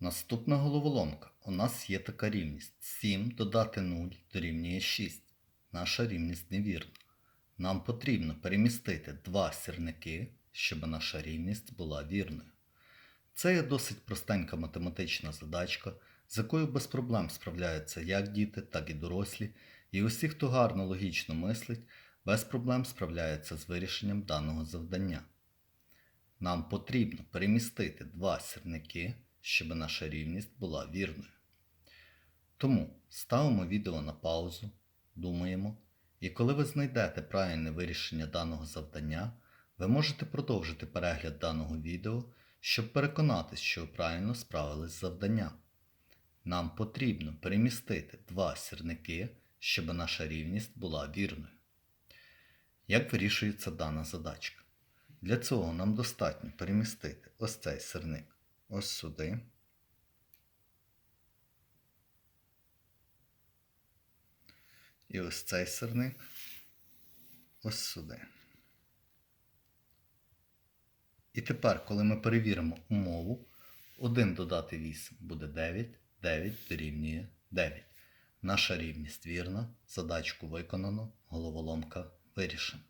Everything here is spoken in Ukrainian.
Наступна головоломка. У нас є така рівність. 7 додати 0 дорівнює 6. Наша рівність невірна. Нам потрібно перемістити два сірники, щоб наша рівність була вірною. Це є досить простенька математична задачка, з якою без проблем справляються як діти, так і дорослі, і усі, хто гарно логічно мислить, без проблем справляються з вирішенням даного завдання. Нам потрібно перемістити два сірники, щоб наша рівність була вірною. Тому ставимо відео на паузу, думаємо, і коли ви знайдете правильне вирішення даного завдання, ви можете продовжити перегляд даного відео, щоб переконатись, що ви правильно справились з завданням. Нам потрібно перемістити два сірники, щоб наша рівність була вірною. Як вирішується дана задачка? Для цього нам достатньо перемістити ось цей сирник ось сюди. І ось цей сирник ось сюди. І тепер, коли ми перевіримо умову, 1 додати 8 буде 9, 9 дорівнює 9. Наша рівність вірна, задачку виконано, головоломка вирішена.